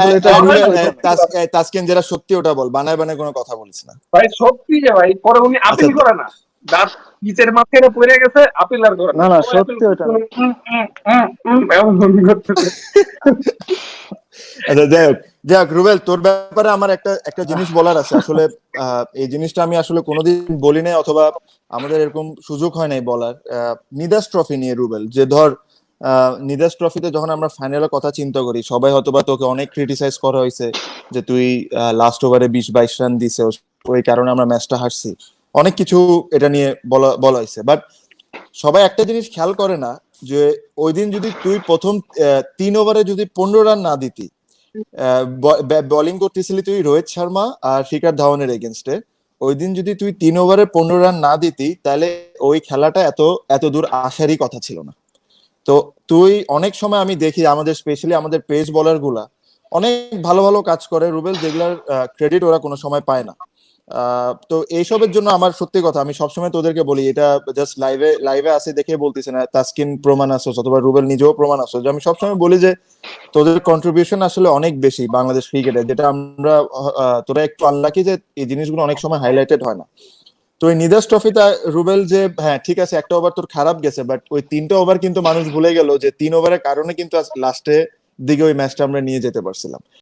আসলে এটা তাসকিন যেটা সত্যি ওটা বল বানায় বানায় কোনো কথা বলিস না। ভাই সত্যি যে ভাই পরে উনি আপিল আচ্ছা। করে না। যার নিচের মাঝখানে পড়ে গেছে আপিল আর করে না, না, সত্যি ওটা আচ্ছা যাই হোক যাই হোক রুবেল তোর ব্যাপারে আমার একটা একটা জিনিস বলার আছে। আসলে আহ, এই জিনিসটা আমি আসলে কোনোদিন বলি নাই অথবা আমাদের এরকম সুযোগ হয় নাই বলার। আহ, নিদাস ট্রফি নিয়ে রুবেল যে ধর আহ, নিদাস ট্রফিতে যখন আমরা ফাইনালের কথা চিন্তা করি, সবাই হয়তো বা তোকে অনেক ক্রিটিসাইজ করা হয়েছে যে তুই লাস্ট ওভারে বিশ বাইশ রান দিছে, ওই কারণে আমরা ম্যাচটা হারছি। অনেক কিছু এটা নিয়ে বলা বলা হয়েছে। বাট সবাই একটা জিনিস খেয়াল করে না যে ওই দিন যদি তুই প্রথম তিন ওভারে যদি পনেরো রান না দিতি বোলিং করতেছিলি তুই রোহিত শর্মা আর শিকার ধাওয়ানের এগেনস্টে ওই দিন যদি তুই তিন ওভারে পনেরো রান না দিতি, তাহলে ওই খেলাটা এত এত দূর আসারই কথা ছিল না। তো তুই অনেক সময় আমি দেখি আমাদের স্পেশালি আমাদের পেস বলারগুলা, অনেক ভালো ভালো কাজ করে। রুবেল যেগুলার ক্রেডিট ওরা কোনো সময় পায় না। তো এইসবের জন্য আমার সত্যি কথা, আমি সবসময় তোদেরকে বলি, এটা জাস্ট লাইভে লাইভে আসে দেখে বলতেছে না, তাস্কিন প্রমাণ আসোস অথবা রুবেল নিজেও প্রমাণ আসোস। আমি সবসময় বলি যে, তোদের কন্ট্রিবিউশন আসলে অনেক বেশি বাংলাদেশ ক্রিকেটে যেটা আমরা তোরা একটু আনলাকি যে এই জিনিসগুলো অনেক সময় হাইলাইটেড হয় না। তো ওই নিদাস ট্রফিতে রুবেল, যে হ্যাঁ ঠিক আছে, একটা ওভার তোর খারাপ গেছে বাট ওই তিনটা ওভার কিন্তু মানুষ ভুলে গেল যে, তিন ওভারের কারণে কিন্তু লাস্টে দিকে ওই ম্যাচটা আমরা নিয়ে যেতে পারছিলাম।